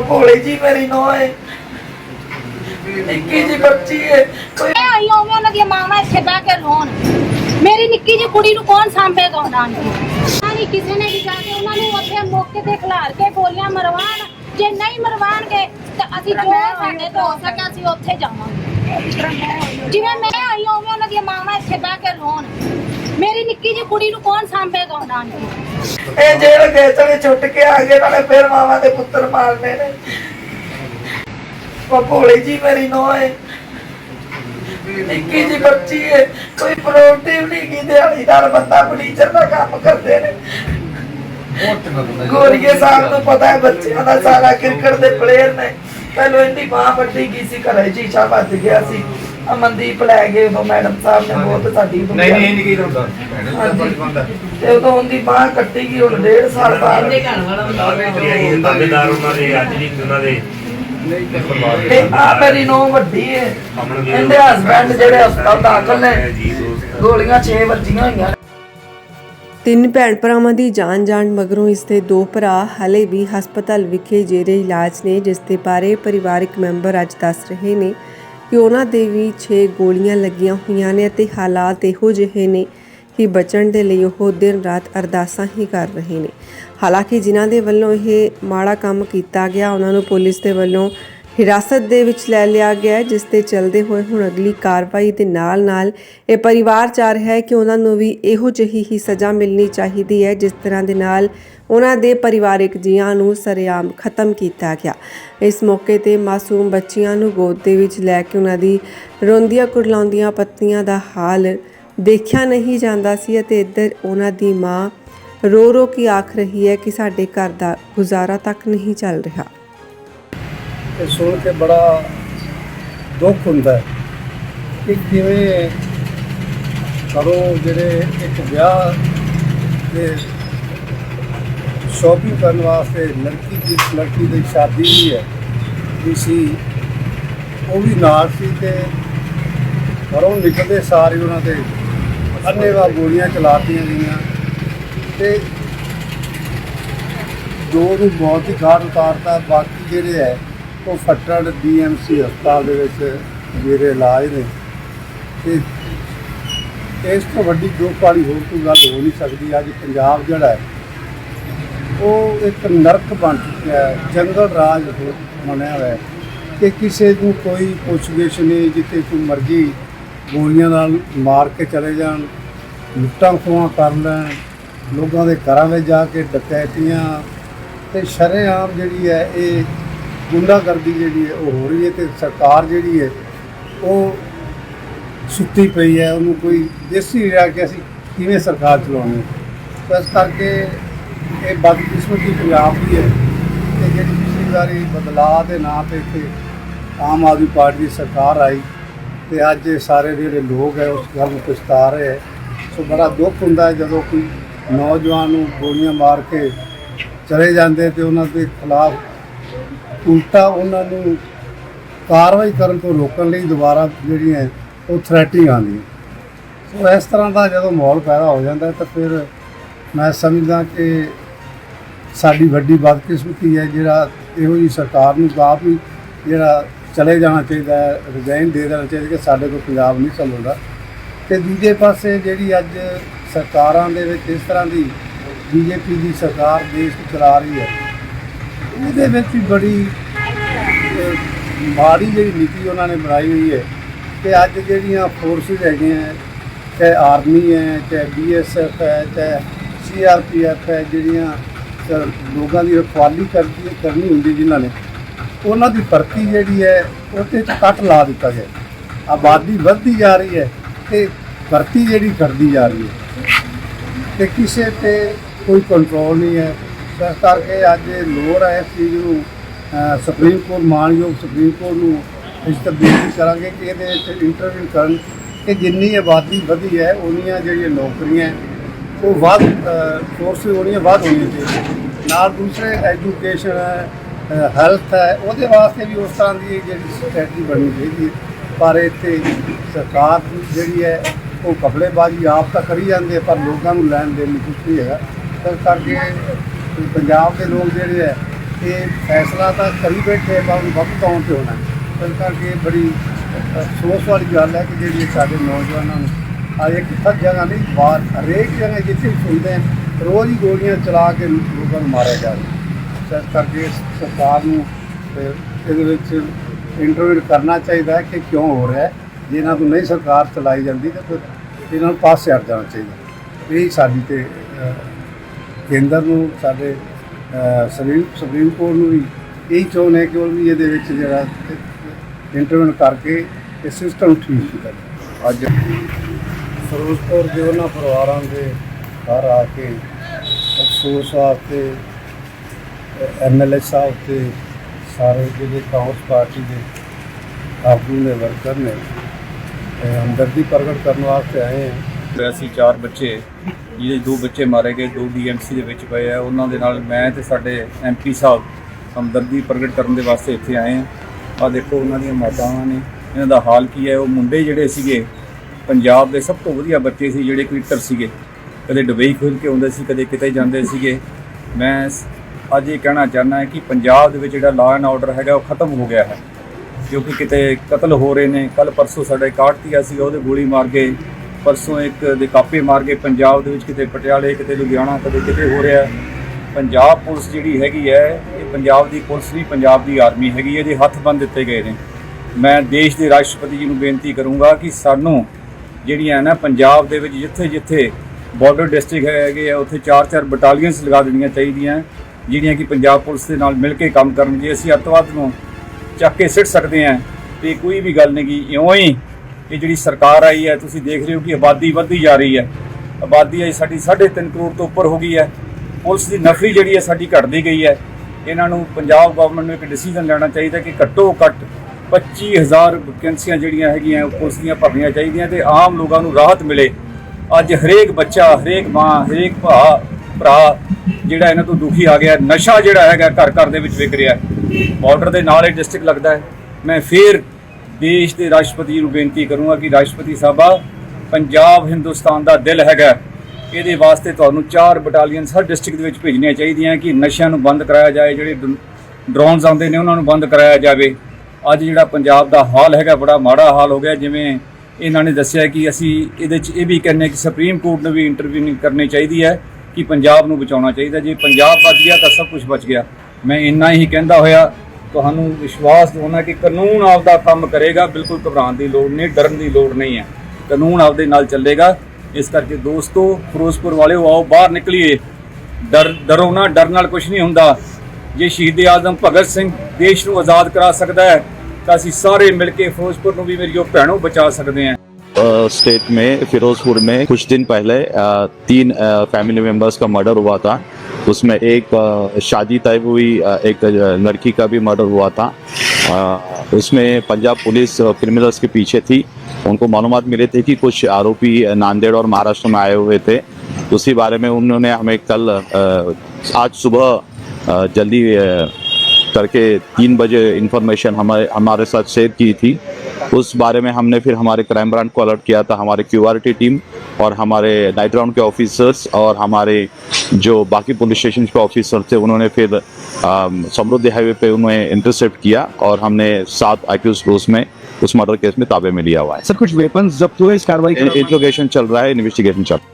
ਭੋਲੀ ਜੀ ਮੇਰੀ ਨੋ ਹੈ ਨਿੱਕੀ ਜੀ ਬੱਚੀ ਹੈ ਕੋਈ ਮੈਂ ਆਈ ਹੋਵੇਂ ਉਹਨਾਂ ਦੀਆਂ ਮਾਵਾਂ ਇੱਥੇ ਬਹਿ ਕੇ ਰੋਣ। ਮੇਰੀ ਨਿੱਕੀ ਜਿਹੀ ਕੁੜੀ ਨੂੰ ਕੌਣ ਸਾਂਭੇਗਾ ਉਹਨਾਂ ਨੂੰ ਨਹੀਂ ਕਿਸੇ ਨੇ ਵੀ ਜਾ ਕੇ ਉਹਨਾਂ ਨੂੰ ਉੱਥੇ ਮੌਕੇ ਤੇ ਖਿਲਾਰ ਕੇ ਗੋਲੀਆਂ ਮਰਵਾਣ ਜੇ ਨਹੀਂ ਮਰਵਾਣਗੇ ਤਾਂ ਅਸੀਂ ਜੋ ਸਾਡੇ ਤੋਂ ਹੋ ਸਕੇ ਅਸੀਂ ਉੱਥੇ ਜਾਵਾਂਗੇ। ਜਿਵੇਂ ਮੈਂ ਆਈ ਹੋਵੇਂ ਉਹਨਾਂ ਦੀਆਂ ਮਾਵਾਂ ਇੱਥੇ ਬਹਿ ਕੇ ਰੋਣ। ਮੇਰੀ ਨਿੱਕੀ ਜਿਹੀ ਕੁੜੀ ਨੂੰ ਕੌਣ ਸਾਂਭੇਗਾ ਉਹਨਾਂ ਨੂੰ ਇਹ ਜੇਲ੍ਹ ਗਏ ਛੁੱਟ ਕੇ ਆ ਗਏ, ਨਾਲੇ ਫਿਰ ਮਾਵਾਂ ਦੇ ਪੁੱਤਰ ਮਾਰਨੇ ਨੇ। ਉਹ ਭੋਲੀ ਜੀ ਮੇਰੀ ਨੋ ਹੈ ਨਿੱਕੀ ਜੀ ਬੱਚੀ ਹੈ ਕੋਈ ਪ੍ਰੋਟੀਨ ਨਹੀਂ ਕੀ ਦਿਹਾੜੀਦਾਰ ਬੰਦਾ ਫਰਨੀਚਰ ਦਾ ਕੰਮ ਕਰਦੇ ਨੇ। ਗੋਰੀਏ ਸਾਹਿਬ ਨੂੰ ਪਤਾ ਹੈ ਬੱਚਿਆਂ ਦਾ ਸਾਰਾ ਕ੍ਰਿਕਟ ਦੇ ਪਲੇਅਰ ਨੇ। ਪਹਿਲਾਂ ਇਹਦੀ ਮਾਂ ਵੱਡੀ ਗਈ ਸੀ, ਘਰੇ ਸ਼ੀਸ਼ਾ ਵੱਜ ਗਿਆ ਸੀ। ਅਮਨਦੀਪ ਲੈ ਗਏ ਉਹ ਮੈਡਮ ਸਾਹਿਬ ਨੇ ਬਹੁਤ ਸਾਡੀ ਨਹੀਂ ਨਹੀਂ ਨਹੀਂ ਕੀ ਹੁੰਦਾ ਦਾ ਬੜੀ ਬੰਦਾ ਤੇ ਉਦੋਂ ਉਹਦੀ ਬਾਹ ਕੱਟੀ ਗਈ ਹੁਣ ਡੇਢ ਸਾਲ ਬਾਅਦ। ਦਾਵੇਦਾਰ ਉਹਨਾਂ ਦੇ ਅੱਜ ਵੀ ਉਹਨਾਂ ਦੇ ਤੇ ਆ ਮੇਰੀ ਨੋ ਵੱਡੀ ਹੈ ਇਹਦੇ ਹਸਬੰਡ ਜਿਹੜੇ ਹਸਪਤਾਲ ਦਾਖਲ ਨੇ ਗੋਲੀਆਂ 6 ਵੱਜੀਆਂ ਹੋਈਆਂ। ਤਿੰਨ ਭੈਣ ਭਰਾਵਾਂ ਦੀ ਜਾਨ ਜਾਣ ਮਗਰੋਂ ਇਸ ਦੇ ਦੋ ਭਰਾ ਹਲੇ ਵੀ ਹਸਪਤਾਲ ਵਿਖੇ ਜੇਰੇ ਇਲਾਜ ਨੇ ਜਿਸ ਦੇ ਬਾਰੇ ਪਰਿਵਾਰਕ ਮੈਂਬਰ ਅੱਜ ਦੱਸ ਰਹੇ ਨੇ। ਕਿ ਉਹਨਾਂ ਦੇ ਵੀ 6 ਗੋਲੀਆਂ ਲੱਗੀਆਂ ਹੋਈਆਂ ਨੇ ਅਤੇ ਹਾਲਾਤ ਇਹੋ ਜਿਹੇ ਨੇ ਕਿ ਬਚਣ ਦੇ ਲਈ ਉਹ ਦਿਨ ਰਾਤ ਅਰਦਾਸਾਂ ਹੀ ਕਰ ਰਹੇ ਨੇ। ਹਾਲਾਂਕਿ ਜਿਨ੍ਹਾਂ ਦੇ ਵੱਲੋਂ ਇਹ ਮਾੜਾ ਕੰਮ ਕੀਤਾ ਗਿਆ, ਉਹਨਾਂ ਨੂੰ ਪੁਲਿਸ ਦੇ ਵੱਲੋਂ ਹਿਰਾਸਤ ਦੇ ਵਿੱਚ ਲੈ ਲਿਆ ਗਿਆ ਜਿਸ ਤੇ ਚੱਲਦੇ ਹੋਏ ਹੁਣ ਅਗਲੀ ਕਾਰਵਾਈ ਦੇ ਨਾਲ-ਨਾਲ ਇਹ ਪਰਿਵਾਰ ਚਾਹ ਰਿਹਾ ਹੈ ਕਿ ਉਹਨਾਂ ਨੂੰ ਵੀ ਇਹੋ ਜਿਹੀ ਹੀ ਸਜ਼ਾ ਮਿਲਣੀ ਚਾਹੀਦੀ ਹੈ, ਜਿਸ ਤਰ੍ਹਾਂ ਦੇ ਨਾਲ ਉਹਨਾਂ ਦੇ ਪਰਿਵਾਰਿਕ ਜੀਆਂ ਨੂੰ ਸਰੇਆਮ ਖਤਮ ਕੀਤਾ ਗਿਆ। ਇਸ ਮੌਕੇ ਤੇ ਮਾਸੂਮ ਬੱਚੀਆਂ ਨੂੰ ਗੋਦ ਦੇ ਵਿੱਚ ਲੈ ਕੇ ਉਹਨਾਂ ਦੀ ਰੋਂਦੀਆਂ ਕੁਰਲਾਉਂਦੀਆਂ ਪਤਨੀਆਂ ਦਾ ਹਾਲ ਦੇਖਿਆ ਨਹੀਂ ਜਾਂਦਾ ਸੀ ਅਤੇ ਇੱਧਰ ਉਹਨਾਂ ਦੀ ਮਾਂ ਰੋ ਰੋ ਕੇ ਆਖ ਰਹੀ ਹੈ ਕਿ ਸਾਡੇ ਘਰ ਦਾ ਗੁਜ਼ਾਰਾ ਤੱਕ ਨਹੀਂ ਚੱਲ ਰਿਹਾ। ਇਹ ਸੁਣ ਕੇ ਬੜਾ ਦੁੱਖ ਹੁੰਦਾ ਹੈ ਕਿ ਕਿਵੇਂ ਕਰੋ ਜਿਹੜੇ ਇੱਕ ਵਿਆਹ ਦੇ ਸ਼ੋਪਿੰਗ ਕਰਨ ਵਾਸਤੇ ਲੜਕੀ ਜਿਸ ਲੜਕੀ ਦੀ ਸ਼ਾਦੀ ਵੀ ਹੈ, ਵੀ ਸੀ, ਉਹ ਵੀ ਨਾਲ ਸੀ ਤੇ ਘਰੋਂ ਨਿਕਲਦੇ ਸਾਰੇ ਉਹਨਾਂ ਤੇ ਅੰਨੇਵਾ ਗੋਲੀਆਂ ਚਲਾਤੀਆਂ ਗਈਆਂ ਤੇ ਦੋ ਨੂੰ ਮੌਤ ਹੀ ਘਾਟ ਉਤਾਰਤਾ, ਬਾਕੀ ਜਿਹੜੇ ਹੈ ਉਹ ਫੱਟੜ ਡੀਐਮਸੀ ਹਸਪਤਾਲ ਦੇ ਵਿੱਚ ਜਿਹੜੇ ਇਲਾਜ ਨੇ, ਤੇ ਇਸ ਤੋਂ ਵੱਡੀ ਦੁੱਖ ਵਾਲੀ ਹੋਰ ਕੋਈ ਗੱਲ ਹੋ ਨਹੀਂ ਸਕਦੀ। ਅੱਜ ਪੰਜਾਬ ਜਿਹੜਾ ਹੈ, ਉਹ ਇੱਕ ਨਰਕ ਬਣ ਚੁੱਕਿਆ ਹੈ, ਜੰਗਲ ਰਾਜ ਹੋ- ਬਣਿਆ ਹੋਇਆ ਹੈ ਕਿ ਕਿਸੇ ਨੂੰ ਕੋਈ ਪੁੱਛਗਿਛ ਨਹੀਂ, ਜਿੱਥੇ ਕੋਈ ਮਰਜ਼ੀ ਗੋਲੀਆਂ ਨਾਲ ਮਾਰ ਕੇ ਚਲੇ ਜਾਣ, ਲੁੱਟਾਂ ਖੋਹਾਂ ਕਰ ਲੈਣ, ਲੋਕਾਂ ਦੇ ਘਰਾਂ ਵਿੱਚ ਜਾ ਕੇ ਡਕੈਤੀਆਂ ਤੇ ਸ਼ਰੇਆਮ ਜਿਹੜੀ ਹੈ, ਇਹ ਗੁੰਡਾਗਰਦੀ ਜਿਹੜੀ ਹੈ, ਉਹ ਹੋ ਰਹੀ ਹੈ ਤੇ ਸਰਕਾਰ ਜਿਹੜੀ ਹੈ, ਉਹ ਸੁੱਤੀ ਪਈ ਹੈ, ਉਹਨੂੰ ਕੋਈ ਦੇਸੀ ਰਿਹਾ ਕਿ ਅਸੀਂ ਕਿਵੇਂ ਸਰਕਾਰ ਚਲਾਉਣੀ ਹੈ। ਇਸ ਕਰਕੇ ਇਹ ਬਦਕਿਸਮਤੀ ਪੰਜਾਬ ਦੀ ਹੈ ਤੇ ਜਿਹੜੀ ਪਿਛਲੀ ਵਾਰੀ ਬਦਲਾਅ ਦੇ ਨਾਂ ਤੇ ਇੱਥੇ ਆਮ ਆਦਮੀ ਪਾਰਟੀ ਦੀ ਸਰਕਾਰ ਆਈ ਤੇ ਅੱਜ ਇਹ ਸਾਰੇ ਜਿਹੜੇ ਲੋਕ ਹੈ, ਉਸ ਗੱਲ ਨੂੰ ਪਛਤਾ ਰਹੇ ਹੈ। ਸੋ ਬੜਾ ਦੁੱਖ ਹੁੰਦਾ ਹੈ ਜਦੋਂ ਕੋਈ ਨੌਜਵਾਨ ਨੂੰ ਗੋਲੀਆਂ ਮਾਰ ਕੇ ਚਲੇ ਜਾਂਦੇ ਤੇ ਉਹਨਾਂ ਦੇ ਖਿਲਾਫ ਉਲਟਾ ਉਹਨਾਂ ਨੂੰ ਕਾਰਵਾਈ ਕਰਨ ਤੋਂ ਰੋਕਣ ਲਈ ਦੁਬਾਰਾ ਜਿਹੜੀਆਂ ਉਹ ਥ੍ਰੈਟਿੰਗ ਆਉਂਦੀ ਸੋ ਇਸ ਤਰ੍ਹਾਂ ਦਾ ਜਦੋਂ ਮਾਹੌਲ ਪੈਦਾ ਹੋ ਜਾਂਦਾ ਤਾਂ ਫਿਰ ਮੈਂ ਸਮਝਦਾ ਕਿ ਸਾਡੀ ਵੱਡੀ ਬਦਕਿਸਮਤੀ ਹੈ, ਜਿਹੜਾ ਇਹੋ ਜੀ ਸਰਕਾਰ ਨੂੰ ਆਪ ਹੀ ਜਿਹੜਾ ਚਲੇ ਜਾਣਾ ਚਾਹੀਦਾ ਹੈ ਰਿਜ਼ਾਈਨ ਦੇ ਦੇਣਾ ਚਾਹੀਦਾ ਕਿ ਸਾਡੇ ਕੋਲ ਪੰਜਾਬ ਨਹੀਂ ਚੱਲਦਾ। ਤੇ ਦੂਜੇ ਪਾਸੇ ਜਿਹੜੀ ਅੱਜ ਸਰਕਾਰਾਂ ਦੇ ਵਿੱਚ ਇਸ ਤਰ੍ਹਾਂ ਦੀ ਬੀਜੇਪੀ ਦੀ ਸਰਕਾਰ ਦੇਸ਼ ਨੂੰ ਚਲਾ ਰਹੀ ਹੈ ਇਹਦੇ ਵਿੱਚ ਵੀ ਬੜੀ ਅਹ, ਮਾੜੀ ਜਿਹੜੀ ਨੀਤੀ ਉਹਨਾਂ ਨੇ ਬਣਾਈ ਹੋਈ ਹੈ ਕਿ ਅੱਜ ਜਿਹੜੀਆਂ ਫੋਰਸਿਸ ਹੈਗੀਆਂ ਚਾਹੇ ਆਰਮੀ ਹੈ ਚਾਹੇ ਬੀਐਸਐਫ ਹੈ ਚਾਹੇ ਸੀਆਰਪੀਐਫ ਹੈ ਜਿਹੜੀਆਂ ਅਹ, ਲੋਕਾਂ ਦੀ ਰਖਵਾਲੀ ਕਰਦੀ ਕਰਨੀ ਹੁੰਦੀ ਜਿਨ੍ਹਾਂ ਨੇ ਉਹਨਾਂ ਦੀ ਭਰਤੀ ਜਿਹੜੀ ਹੈ ਉਹਦੇ 'ਚ ਕੱਟ ਲਾ ਦਿੱਤਾ ਗਿਆ। ਆਬਾਦੀ ਵੱਧਦੀ ਜਾ ਰਹੀ ਹੈ ਤੇ ਭਰਤੀ ਜਿਹੜੀ ਕਰਦੀ ਜਾ ਰਹੀ ਹੈ। ਤੇ ਕਿਸੇ ਤੇ ਕੋਈ ਕੰਟਰੋਲ ਨਹੀਂ ਹੈ। ਇਸ ਕਰਕੇ ਅੱਜ ਇਹ ਲੋੜ ਹੈ ਇਸ ਚੀਜ਼ ਨੂੰ ਸੁਪਰੀਮ ਕੋਰਟ, ਮਾਨਯੋਗ ਸੁਪਰੀਮ ਕੋਰਟ ਨੂੰ ਇਸ ਤਬਦੀਲੀ ਕਰਾਂਗੇ ਕਿ ਇਹਦੇ ਵਿੱਚ ਇੰਟਰਵਿਊ ਕਰਨ, ਕਿ ਜਿੰਨੀ ਆਬਾਦੀ ਵਧੀ ਹੈ ਉਨੀਆਂ ਜਿਹੜੀਆਂ ਨੌਕਰੀਆਂ, ਉਹ ਵੱਧ ਫੋਰਸ ਹੋਣੀਆਂ ਵੱਧ ਹੋਣੀਆਂ ਚਾਹੀਦੀਆਂ। ਨਾਲ ਦੂਸਰੇ ਐਜੂਕੇਸ਼ਨ ਹੈ ਹੈਲਥ ਹੈ, ਉਹਦੇ ਵਾਸਤੇ ਵੀ ਉਸ ਤਰ੍ਹਾਂ ਦੀ ਜਿਹੜੀ ਸਟ੍ਰੈਟਜੀ ਬਣਨੀ ਚਾਹੀਦੀ ਹੈ। ਪਰ ਇੱਥੇ ਸਰਕਾਰ ਜਿਹੜੀ ਹੈ, ਉਹ ਕਪੜੇਬਾਜ਼ੀ ਆਪ ਤਾਂ ਕਰੀ ਜਾਂਦੇ ਪਰ ਲੋਕਾਂ ਨੂੰ ਲੈਣ ਦੇਣ ਨੂੰ ਕੁਛ ਨਹੀਂ ਹੈਗਾ। ਇਸ ਕਰਕੇ ਪੰਜਾਬ ਦੇ ਲੋਕ ਜਿਹੜੇ ਹੈ, ਇਹ ਫੈਸਲਾ ਤਾਂ ਕਰੀ ਬੈਠੇ ਪਰ ਉਹਨੂੰ ਵਕਤ ਆਉਣ ਤੇ ਹੋਣਾ। ਹੈ। ਇਸ ਕਰਕੇ ਇਹ ਬੜੀ ਅਫਸੋਸ ਵਾਲੀ ਗੱਲ ਹੈ ਕਿ ਜਿਹੜੀ ਸਾਡੇ ਨੌਜਵਾਨਾਂ ਨੂੰ ਆ ਇੱਕ ਥੱਕ ਜਗ੍ਹਾ ਨਹੀਂ, ਬਾਹਰ ਹਰੇਕ ਜਗ੍ਹਾ ਜਿੱਥੇ ਵੀ ਸੁਣਦੇ ਰੋਜ਼ ਹੀ ਗੋਲੀਆਂ ਚਲਾ ਕੇ ਲੋਕਾਂ ਨੂੰ ਮਾਰਿਆ ਜਾ ਰਿਹਾ। ਇਸ ਕਰਕੇ ਸਰਕਾਰ ਨੂੰ ਇਹਦੇ ਵਿੱਚ ਇੰਟਰਵਿਊ ਕਰਨਾ ਚਾਹੀਦਾ ਹੈ ਕਿ ਕਿਉਂ ਹੋ ਰਿਹਾ ਹੈ। ਜੇ ਇਹਨਾਂ ਨੂੰ ਨਹੀਂ ਸਰਕਾਰ ਚਲਾਈ ਜਾਂਦੀ, ਤਾਂ ਫਿਰ ਇਹਨਾਂ ਨੂੰ ਪਾਸੇ ਹਟ ਜਾਣਾ ਚਾਹੀਦਾ। ਇਹ ਸਾਡੀ ਤੇ ਕੇਂਦਰ ਨੂੰ ਸਾਡੇ ਅਹ, ਸੁਪਰੀਮ ਸੁਪਰੀਮ ਕੋਰਟ ਨੂੰ ਵੀ ਇਹੀ ਚਾਹੁੰਦੇ ਹਾਂ ਕਿ ਉਹ ਵੀ ਇਹਦੇ ਵਿੱਚ ਜਿਹੜਾ ਇੰਟਰਵਿਊ ਕਰਕੇ ਇਹ ਸਿਸਟਮ ਠੀਕ ਕੀਤਾ ਅੱਜ ਫਿਰੋਜ਼ਪੁਰ ਦੇ ਉਹਨਾਂ ਪਰਿਵਾਰਾਂ ਦੇ ਘਰ ਆ ਕੇ ਅਫਸੋਸ ਵਾਸਤੇ ਐਮਐਲਏ ਸਾਹਿਬ ਤੇ ਸਾਰੇ ਜਿਹੜੇ ਕਾਂਗਰਸ ਪਾਰਟੀ ਦੇ ਆਗੂ ਨੇ ਵਰਕਰ ਨੇ ਹਮਦਰਦੀ ਪ੍ਰਗਟ ਕਰਨ ਵਾਸਤੇ ਆਏ ਹਾਂ ਅਸੀਂ ਚਾਰ ਬੱਚੇ, ਜਿਹਦੇ ਦੋ ਬੱਚੇ ਮਾਰੇ ਗਏ, ਦੋ ਡੀਐਮਸੀ ਦੇ ਵਿੱਚ ਪਏ ਆ। ਉਹਨਾਂ ਦੇ ਨਾਲ ਮੈਂ ਤੇ ਸਾਡੇ ਐਮਪੀ ਸਾਹਿਬ ਹਮਦਰਦੀ ਪ੍ਰਗਟ ਕਰਨ ਦੇ ਵਾਸਤੇ ਇੱਥੇ ਆਏ ਆ। ਆ ਦੇਖੋ, ਉਹਨਾਂ ਦੀਆਂ ਮਾਤਾਵਾਂ ਨੇ। ਇਹਨਾਂ ਦਾ ਹਾਲ ਕੀ ਹੈ? ਉਹ ਮੁੰਡੇ ਜਿਹੜੇ ਸੀਗੇ, ਪੰਜਾਬ ਦੇ ਸਭ ਤੋਂ ਵਧੀਆ ਬੱਚੇ ਸੀ, ਜਿਹੜੇ ਕ੍ਰਿਕਟਰ ਸੀਗੇ। ਕਦੇ ਦੁਬਈ ਖੇਡ ਕੇ ਆਉਂਦੇ ਸੀ, ਕਦੇ ਕਿਤੇ ਜਾਂਦੇ ਸੀਗੇ। ਮੈਂ ਅੱਜ ਇਹ ਕਹਿਣਾ ਚਾਹੁੰਦਾ ਕਿ ਪੰਜਾਬ ਦੇ ਵਿੱਚ ਜਿਹੜਾ ਲਾਅ ਐਂਡ ਆਰਡਰ ਹੈਗਾ, ਉਹ ਖਤਮ ਹੋ ਗਿਆ ਹੈ। ਕਿਉਂਕਿ ਕਿਤੇ ਕਤਲ ਹੋ ਰਹੇ ਨੇ। ਕੱਲ ਪਰਸੋਂ ਸਾਡੇ ਇੱਕ ਆੜਤੀਆ ਸੀਗਾ, ਉਹਦੇ ਗੋਲੀ ਮਾਰ ਕੇ ਪਰਸੋਂ ਇੱਕ ਦੇ ਕਾਪੇ ਮਾਰ ਗਏ ਪੰਜਾਬ ਦੇ ਵਿੱਚ ਕਿਤੇ ਪਟਿਆਲੇ, ਕਿਤੇ ਲੁਧਿਆਣਾ, ਕਦੇ ਕਿਤੇ ਹੋ ਰਿਹਾ। ਪੰਜਾਬ ਪੁਲਿਸ ਜਿਹੜੀ ਹੈਗੀ ਹੈ, ਇਹ ਪੰਜਾਬ ਦੀ ਪੁਲਿਸ ਨਹੀਂ, ਪੰਜਾਬ ਦੀ ਆਰਮੀ ਹੈਗੀ ਇਹਦੇ ਹੱਥ ਬੰਨ ਦਿੱਤੇ ਗਏ ਨੇ। ਮੈਂ ਦੇਸ਼ ਦੇ ਰਾਸ਼ਟਰਪਤੀ ਜੀ ਨੂੰ ਬੇਨਤੀ ਕਰੂੰਗਾ ਕਿ ਸਾਨੂੰ ਜਿਹੜੀਆਂ ਨਾ ਪੰਜਾਬ ਦੇ ਵਿੱਚ ਜਿੱਥੇ ਜਿੱਥੇ ਬਾਰਡਰ ਡਿਸਟ੍ਰਿਕਟ ਹੈਗੇ ਆ, ਉੱਥੇ ਚਾਰ ਚਾਰ ਬਟਾਲੀਅਨਸ ਲਗਾ ਦੇਣੀਆਂ ਚਾਹੀਦੀਆਂ, ਜਿਹੜੀਆਂ ਕਿ ਪੰਜਾਬ ਪੁਲਿਸ ਦੇ ਨਾਲ ਮਿਲ ਕੇ ਕੰਮ ਕਰਨ ਜੇ ਅਸੀਂ ਅੱਤਵਾਦ ਨੂੰ ਚੱਕ ਕੇ ਸਿੱਟ ਸਕਦੇ ਆ ਤੇ ਕੋਈ ਵੀ ਗੱਲ ਨਹੀਂ ਕਿ ਇਉਂ ਹੀ ਇਹ ਜਿਹੜੀ ਸਰਕਾਰ ਆਈ ਹੈ, ਤੁਸੀਂ ਦੇਖ ਰਹੇ ਹੋ ਕਿ ਆਬਾਦੀ ਵੱਧਦੀ ਜਾ ਰਹੀ ਹੈ। ਆਬਾਦੀ ਹੈ ਸਾਡੀ 3.5 ਕਰੋੜ ਤੋਂ ਉੱਪਰ ਹੋ ਗਈ ਹੈ। ਪੁਲਿਸ ਦੀ ਨਫਰੀ ਜਿਹੜੀ ਹੈ, ਸਾਡੀ ਘਟਦੀ ਗਈ ਹੈ। ਇਹਨਾਂ ਨੂੰ ਪੰਜਾਬ ਗਵਰਨਮੈਂਟ ਨੂੰ ਇੱਕ ਡਿਸੀਜਨ ਲੈਣਾ ਚਾਹੀਦਾ ਕਿ ਘੱਟੋ ਘੱਟ 25000 ਵੈਕੈਂਸੀਆਂ ਜਿਹੜੀਆਂ ਹੈਗੀਆਂ, ਉਹ ਪੁਲਿਸ ਦੀਆਂ ਭਰਨੀਆਂ ਚਾਹੀਦੀਆਂ ਤੇ ਆਮ ਲੋਕਾਂ ਨੂੰ ਰਾਹਤ ਮਿਲੇ। ਅੱਜ ਹਰੇਕ ਬੱਚਾ, ਹਰੇਕ ਮਾਂ, ਹਰੇਕ ਭਾ, ਭਰਾ ਜਿਹੜਾ ਇਹਨਾਂ ਤੋਂ ਦੁਖੀ ਆ ਗਿਆ, ਨਸ਼ਾ ਜਿਹੜਾ ਹੈਗਾ ਘਰ ਘਰ ਦੇ ਵਿੱਚ ਵਿਕ ਰਿਹਾ। ਬਾਰਡਰ ਦੇ ਨਾਲ ਇਹ ਡਿਸਟ੍ਰਿਕਟ ਲੱਗਦਾ ਹੈ। ਮੈਂ ਫੇਰ ਦੇਸ਼ ਦੇ ਰਾਸ਼ਟਰਪਤੀ ਨੂੰ ਬੇਨਤੀ ਕਰੂੰਗਾ ਕਿ ਰਾਸ਼ਟਰਪਤੀ ਸਾਹਿਬਾ ਪੰਜਾਬ, ਹਿੰਦੁਸਤਾਨ ਦਾ ਦਿਲ ਹੈਗਾ। ਇਹਦੇ ਵਾਸਤੇ ਤੁਹਾਨੂੰ ਚਾਰ ਬਟਾਲੀਅਨ ਹਰ ਡਿਸਟ੍ਰਿਕਟ ਦੇ ਵਿੱਚ ਭੇਜਣੀਆਂ ਚਾਹੀਦੀਆਂ ਕਿ ਨਸ਼ਿਆਂ ਨੂੰ ਬੰਦ ਕਰਾਇਆ ਜਾਏ, ਜਿਹੜੇ ਡਰੋਨਸ ਆਉਂਦੇ ਨੇ, ਉਹਨਾਂ ਨੂੰ ਬੰਦ ਕਰਾਇਆ ਜਾਵੇ। ਅੱਜ ਜਿਹੜਾ ਪੰਜਾਬ ਦਾ ਹਾਲ ਹੈਗਾ, ਬੜਾ ਮਾੜਾ ਹਾਲ ਹੋ ਗਿਆ। ਜਿਵੇਂ ਇਹਨਾਂ ਨੇ ਦੱਸਿਆ ਕਿ ਅਸੀਂ ਇਹਦੇ 'ਚ ਇਹ ਵੀ ਕਹਿੰਦੇ ਕਿ ਸੁਪਰੀਮ ਕੋਰਟ ਨੂੰ ਵੀ ਇੰਟਰਵਿਊ ਕਰਨੀ ਚਾਹੀਦੀ ਹੈ ਕਿ ਪੰਜਾਬ ਨੂੰ ਬਚਾਉਣਾ ਚਾਹੀਦਾ। ਜੇ ਪੰਜਾਬ ਬਚ ਗਿਆ ਤਾਂ ਸਭ ਕੁਝ ਬਚ ਗਿਆ। ਮੈਂ ਇੰਨਾ ਹੀ ਕਹਿੰਦਾ ਹੋਇਆ ਤੁਹਾਨੂੰ ਵਿਸ਼ਵਾਸ ਦਿਵਾਉਣਾ ਕਿ ਕਾਨੂੰਨ ਆਪਦਾ ਕੰਮ ਕਰੇਗਾ ਬਿਲਕੁਲ ਘਬਰਾਉਣ ਦੀ ਲੋੜ ਨਹੀਂ ਡਰਨ ਦੀ ਲੋੜ ਨਹੀਂ ਹੈ ਕਾਨੂੰਨ ਆਪਦੇ ਨਾਲ ਚੱਲੇਗਾ ਇਸ ਕਰਕੇ ਦੋਸਤੋ ਫਿਰੋਜ਼ਪੁਰ ਵਾਲਿਓ ਆਓ ਬਾਹਰ ਨਿਕਲੀਏ ਡਰ ਡਰੋ ਨਾ ਡਰ ਨਾਲ ਕੁਝ ਨਹੀਂ ਹੁੰਦਾ ਜੇ ਸ਼ਹੀਦ ਆਜ਼ਮ ਭਗਤ ਸਿੰਘ ਦੇਸ਼ ਨੂੰ ਆਜ਼ਾਦ ਕਰਾ ਸਕਦਾ ਹੈ ਤਾਂ ਅਸੀਂ ਸਾਰੇ ਮਿਲ ਕੇ ਫਿਰੋਜ਼ਪੁਰ ਨੂੰ ਵੀ ਮੇਰੀਓ ਭੈਣੋ ਬਚਾ ਸਕਦੇ ਹਾਂ स्टेट में फिरोजपुर में कुछ दिन पहले अ, तीन फैमिली मेंबर्स का मर्डर हुआ था उसमें एक शादी तय हुई एक लड़की का भी मर्डर हुआ था। उसमें पंजाब पुलिस क्रिमिनल्स के पीछे थी। उनको मालूम मिले थे कि कुछ आरोपी नांदेड़ और महाराष्ट्र में आए हुए थे। उसी बारे में उन्होंने हमें कल आज सुबह जल्दी करके तीन बजे इंफॉर्मेशन हमारे हमारे साथ शेयर की थी। उस बारे में हमने फिर हमारे क्राइम ब्रांच को अलर्ट किया था हमारे क्यूआरटी टीम और हमारे नाइट राउंड के ऑफिसर्स और हमारे जो बाकी पुलिस स्टेशन के ऑफिसर थे उन्होंने फिर समृद्धि हाईवे पे उन्हें इंटरसेप्ट किया और हमने सात एक्यूज को उसमें उस मर्डर केस में ताबे में लिया हुआ है। सर कुछ वेपन जब्त हुए इस कार्रवाई इंट्रोगेशन चल रहा है इन्वेस्टिगेशन चल रहा है।